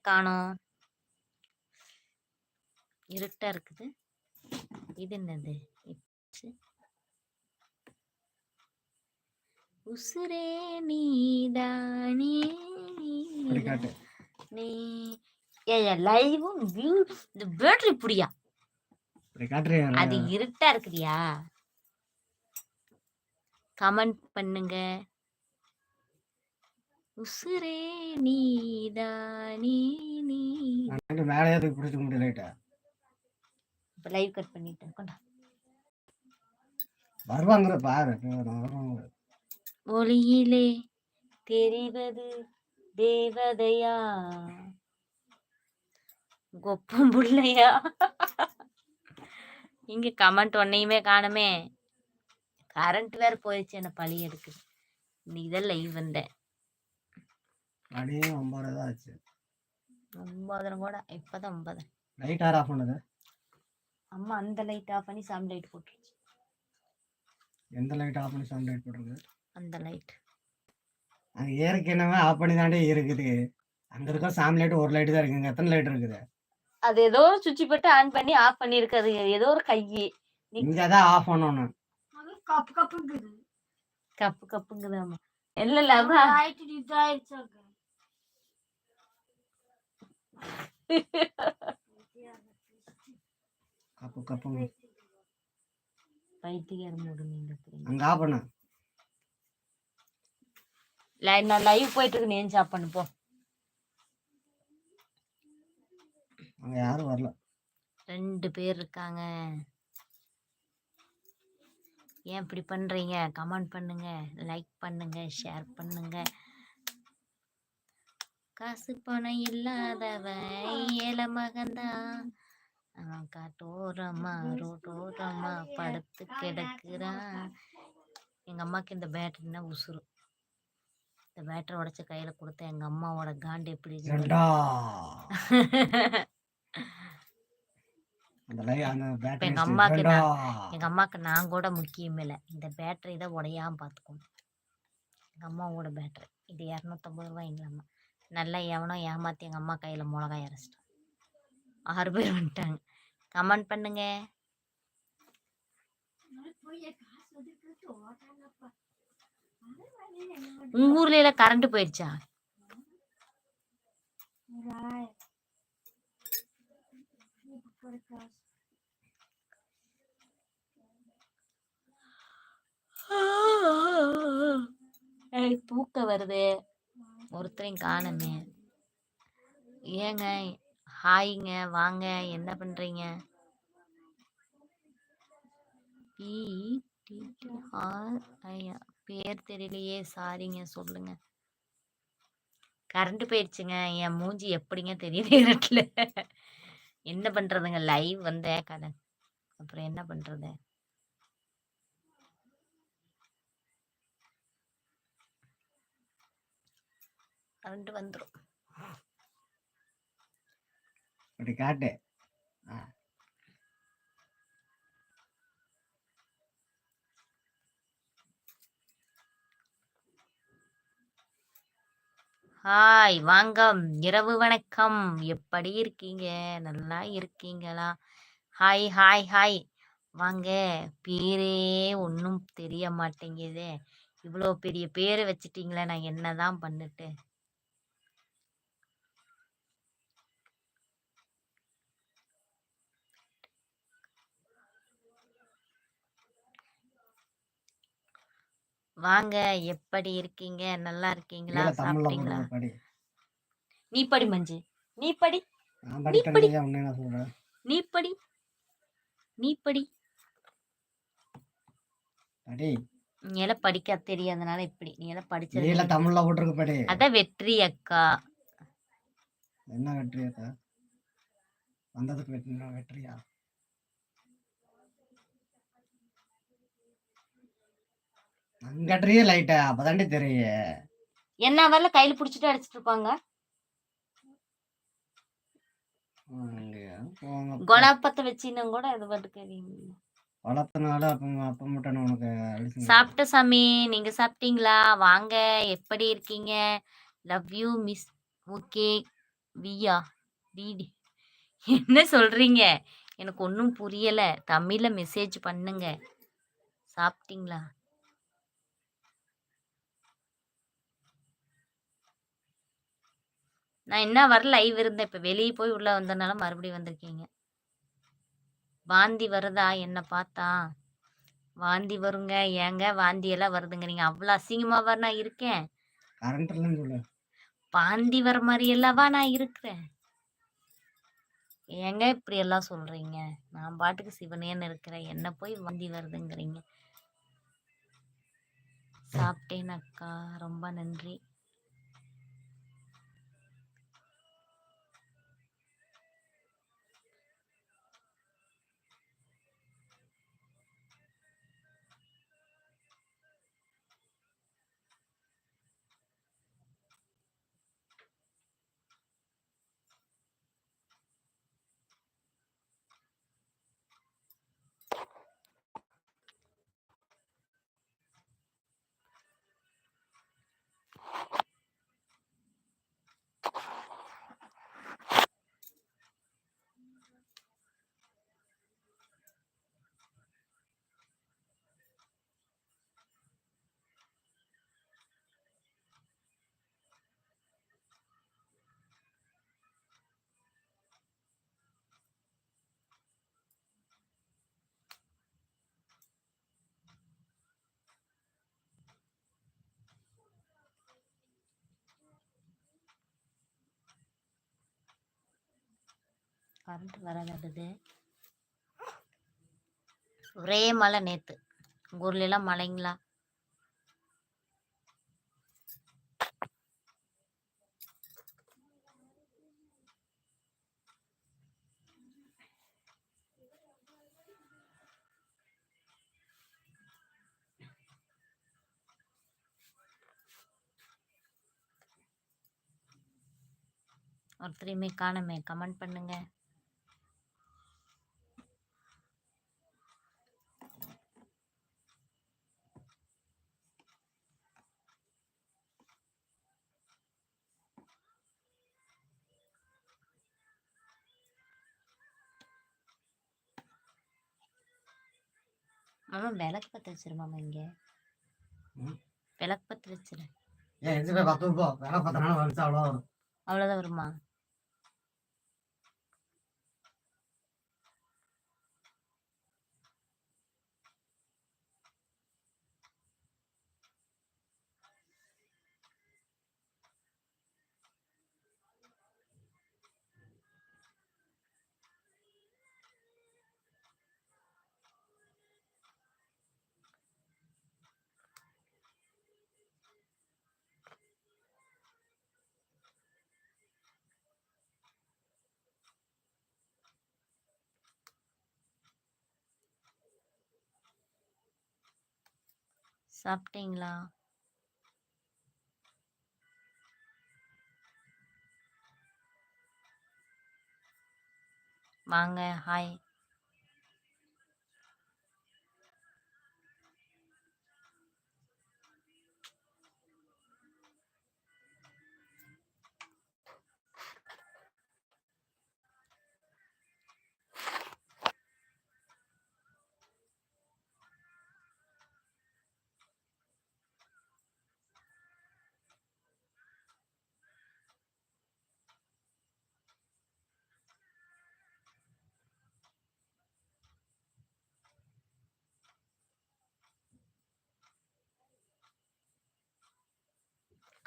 காணோம். இருட்டா இருக்குது. இது என்னது. உசுரே நீதானே? நீ லைவும் வியூ இந்த பேட்டரி புடியா? அது இருட்டா இருக்குதியா? கமெண்ட் பண்ணுங்க. உசுரே நீதானே நீ நான் மேலே எதுக்கு பிடிச்சிக்க முடியல லைட்டா. இப்ப லைவ் கட் பண்ணிட்டேன் கொண்டா. வருவாங்கிற பாரு ஒளியிலே தெரிவது தேவதையா? கொப்பம் புள்ளையா? இங்க கமெண்ட் ஒன்னையுமே காணுமே. கரண்ட் வேற போயிடுச்சு என்ன பழி எடுக்குது. இன்னைக்கு தான் லைவ் வந்தேன் மணியே ஒன்பது தான் ஆச்சு. ஒன்பதரை கூட இப்பதான் ஒன்பது லைட் ஆர் ஆஃப் பண்ணது அம்மா அந்த லைட் ஆஃப் பண்ணி சாம் லைட் போட்டுருச்சு. எந்த லைட் ஆஃப் பண்ணி சவுண்ட் லைட் போட்டிருக்கு? அந்த லைட் அங்கே ஏற்கனவே ஆஃப் பண்ணி தாண்டே இருக்குது. அங்க இருக்க சாமி லைட் ஒரு லைட் தான் இருக்குங்க. எத்தனை லைட் இருக்குது? அது ஏதோ ஒரு சுவிட்ச் போட்டு ஆன் பண்ணி ஆஃப் பண்ணிருக்காது ஏதோ ஒரு கையி இங்கே தான் ஆஃப் பண்ணணும். கப்பு கப்புங்குது. கப்பு கப்புங்குது அம்மா இல்ல இல்ல அதான். கப்பு கப்பு. பைத்தியக்கார மூடு நீங்க. அங்கே ஆஃப் பண்ணு லை- நான் லைவ் போயிட்டு இருக்கு நேம் சாப் பண்ணு போ. அங்கே யாரும் வரல. ரெண்டு பேர் இருக்காங்க. ஏன் இப்படி பண்றீங்க? கமெண்ட் பண்ணுங்க. லைக் பண்ணுங்க. ஷேர் பண்ணுங்க. காசு பணம் இல்லாதவன் ஏழை மகன்தான் அவன் காட்டோரமா ரோட்டோரமா படுத்து கிடக்குறான் எங்க அம்மாக்கு இந்த பேட்டரினா உசுறு. இந்த பேட்டரி உடைச்ச கையில கொடுத்த எங்க அம்மாவோட காண்டு எப்படி எங்க அம்மாக்கு எங்க அம்மாக்கு நான் கூட முக்கியம் இல்லை. இந்த பேட்டரி தான் உடையாம பார்த்துக்கணும். எங்க அம்மாவோட பேட்டரி. இது இரநூத்தம்பது ரூபாய் எங்கள் அம்மா. நல்லா எவனோ ஏமாற்றி எங்கள் அம்மா கையில் மிளகாய் அரைச்சிட்டான். ஆறு பேர் வந்துட்டாங்க. கமெண்ட் பண்ணுங்க. உங்க ஊர்ல எல்லாம் கரண்ட் போயிடுச்சா தூக்க வருது. ஒருத்தரையும் காணுமே. ஏங்க ஹாய்ங்க வாங்க என்ன பண்றீங்க? பி டி ஆர் ஐயா பேர் தெரியலையே சாரிங்க சொல்லுங்க. கரண்ட் போயிடுச்சுங்க என் மூஞ்சி எப்படிங்க தெரியுது இருட்டில்? என்ன பண்றதுங்க லைவ் வந்தேன் கதை. அப்புறம் என்ன பண்றது? கரண்ட் வந்துடும் அப்படி காட்டு. ஹாய் வாங்க இரவு வணக்கம். எப்படி இருக்கீங்க? நல்லா இருக்கீங்களா? Hi hi hi. வாங்க. பேரே ஒன்றும் தெரிய மாட்டேங்குதே. இவ்வளோ பெரிய பேரை வச்சிட்டீங்களே நான் என்னதான் பண்ணிட்டு வாங்க எப்படி இருக்கீங்க? நல்லா இருக்கீங்களா? இல்ல தமிழ்ல சாப்பிட்டீங்களா? படி. நீ படி மஞ்சு. நீ படி. நான் நீ உன்ன என்ன நீ படி. நீ படி. படி. நீ எல்லாம் படிக்க தெரியாதனால இப்படி. நீ எல்லாம் படிச்சது நீல தமிழ்ல போட்டிருக்கு படி. அதான் வெற்றி அக்கா. என்ன வெற்றியாக்கா வந்ததுக்கு வெற்றி வெற்றியா? அங்கட்றியே லைட்டா அப்பதாண்டி தெரியும் என்ன வரல கையில புடிச்சிட்டு அடிச்சிட்டு இருப்பாங்க. குணப்பத்தை வச்சினும் கூட இது பாட்டுக்கு வளர்த்தனால அப்ப அப்ப மட்டும் உனக்கு அடிச்சு சாப்பிட்ட சாமி. நீங்க சாப்பிட்டீங்களா? வாங்க எப்படி இருக்கீங்க? லவ் யூ மிஸ் ஓகே வியா டிடி. என்ன சொல்றீங்க? எனக்கு ஒன்றும் புரியல. தமிழ்ல மெசேஜ் பண்ணுங்க. சாப்பிட்டீங்களா? நான் என்ன வர லைவ் இருந்தேன் இப்போ வெளியே போய் உள்ள வந்தனால மறுபடியும் வந்திருக்கீங்க. வாந்தி வருதா? என்ன பார்த்தா? வாந்தி வருங்க. ஏங்க வாந்தி எல்லாம் வருதுங்க. நீங்க அவ்வளோ அசிங்கமாவா நான் இருக்கேன். வாந்தி வர மாதிரி அல்லவா நான் இருக்கிறேன்? ஏங்க இப்படி எல்லாம் சொல்றீங்க? நான் பாட்டுக்கு சிவனேன்னு இருக்கிறேன். என்ன போய் வாந்தி வருதுங்கிறீங்க? சாப்பிட்டேன் அக்கா. ரொம்ப நன்றி. கரண்ட் வர வருது ஒரே மழை நேத்து. உங்க ஊர்ல எல்லாம் மழைங்களா? ஒருத்தரையுமே காணுமே. கமெண்ட் பண்ணுங்கள் மாமா விளக்கு பற்ற வச்சிரு மாமா இங்க. விளக்கு பற்ற வச்சிரு. ஏன் போய் பத்து போ பத்து அவ்வளோ வரும். அவ்வளோதான் வருமா? சாப்பிட்டீங்களா வாங்க ஹாய்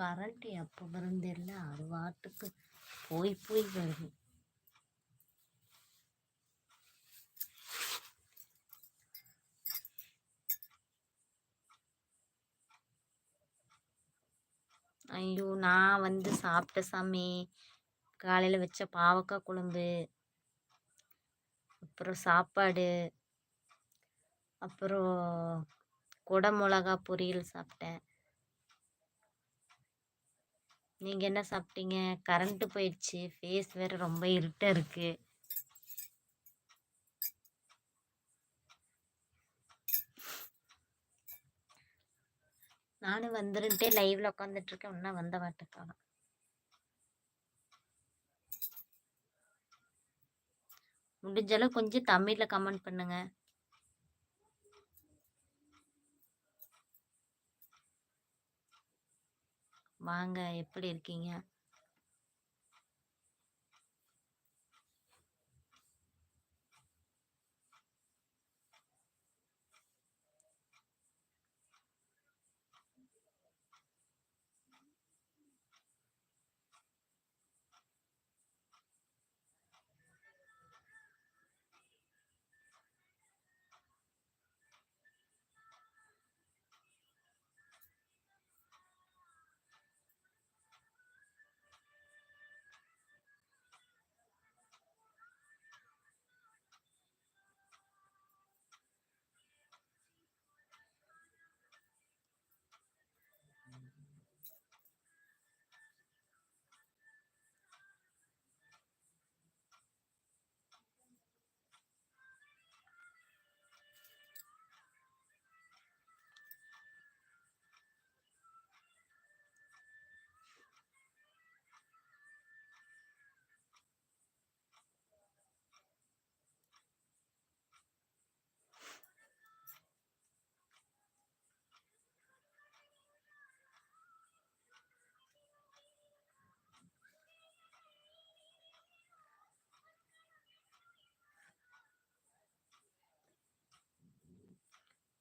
கரண்ட் எப்போ வரும் தெரியல அது வாட்டுக்கு போய் போய் வருது. ஐயோ நான் வந்து சாப்பிட்ட சாமி காலையில் வச்ச பாவக்காய் குழம்பு அப்புறம் சாப்பாடு அப்புறம் குடை மிளகா பொரியல் சாப்பிட்டேன். நீங்கள் என்ன சாப்பிட்டீங்க? கரண்ட்டு போயிடுச்சு. ஃபேஸ் வேறு ரொம்ப இருட்டாக இருக்குது நானும் வந்துருன்ட்டே லைவ்ல உட்காந்துட்டு இருக்கேன். இன்னும் வந்த மாட்டேக்கான முடிஞ்சளவு கொஞ்சம் தமிழ்ல கமெண்ட் பண்ணுங்க. வாங்க எப்படி இருக்கீங்க?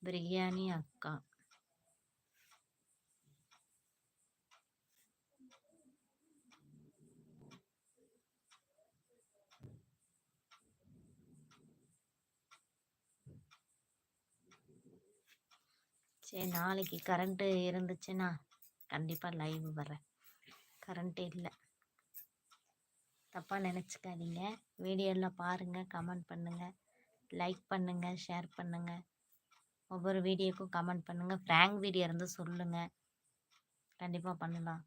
பிரியாணி அக்கா சரி நாளைக்கு கரண்ட்டு இருந்துச்சுன்னா கண்டிப்பாக லைவ் வரேன். கரண்ட்டு இல்லை. தப்பாக நினச்சிக்காதீங்க. வீடியோவில் பாருங்கள் கமெண்ட் பண்ணுங்கள் லைக் பண்ணுங்கள் ஷேர் பண்ணுங்கள் ஒவ்வொரு வீடியோக்கும் கமெண்ட் பண்ணுங்கள் ஃப்ராங்க் வீடியோ இருந்து சொல்லுங்கள் கண்டிப்பாக பண்ணலாம்.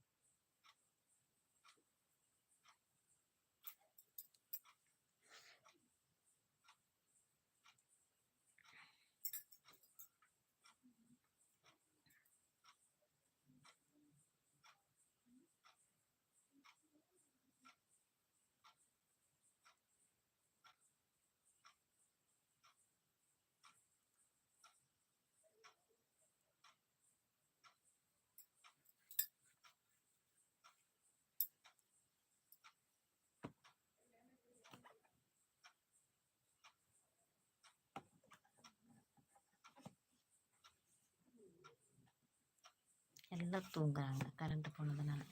தான் தூங்குறாங்க கரண்ட் போனதுனால.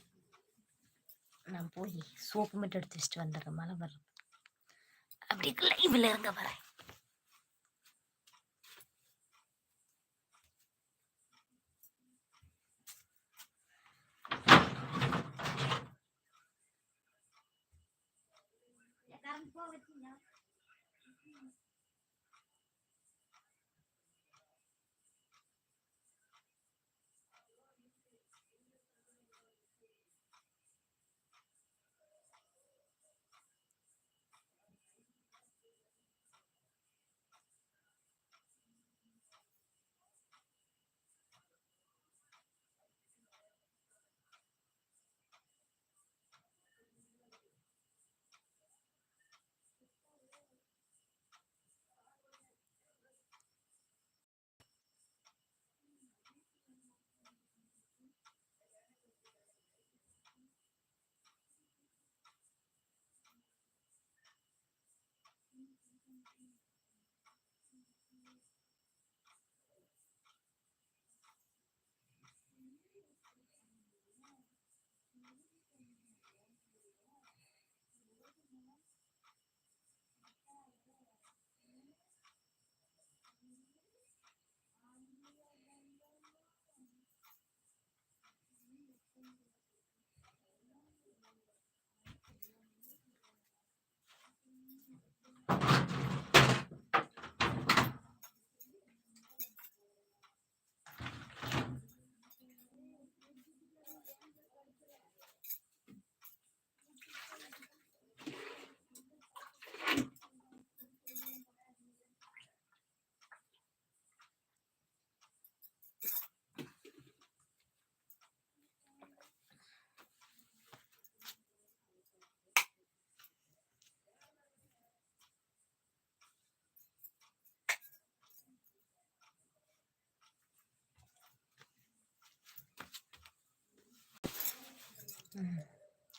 நான் போய் சோப்பு மட்டும் எடுத்து வச்சுட்டு வந்துடுறேன் மழை வர்றது. அப்படி லைவில் இருங்க வரேன். கரண்ட்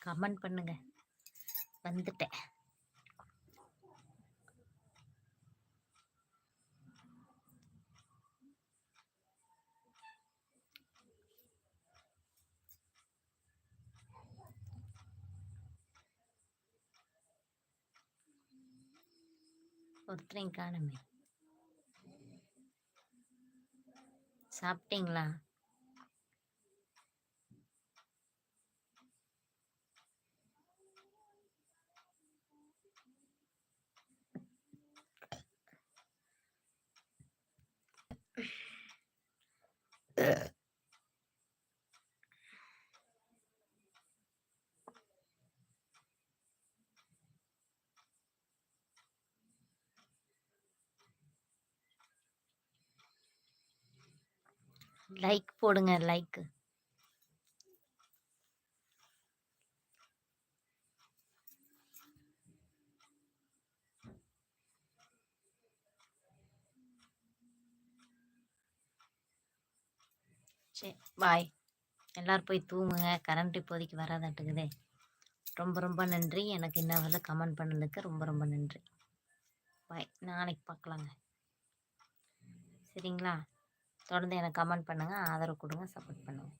கமெண்ட் பண்ணுங்க. வந்துட்டேன். ஒருத்தரையும் காணுமே. சாப்பிட்டீங்களா? லைக் போடுங்க லைக் சரி பாய் எல்லாரும் போய் தூங்குங்க. கரண்ட் இப்போதைக்கு வராதாட்டுக்குதே. ரொம்ப ரொம்ப நன்றி. எனக்கு இன்ன வரல கமெண்ட் பண்ணதுக்கு ரொம்ப ரொம்ப நன்றி. பாய் நாளைக்கு பார்க்கலாங்க சரிங்களா? தொடர்ந்து எனக்கு கமெண்ட் பண்ணுங்கள் ஆதரவு கொடுங்க. சப்போர்ட் பண்ணுங்கள்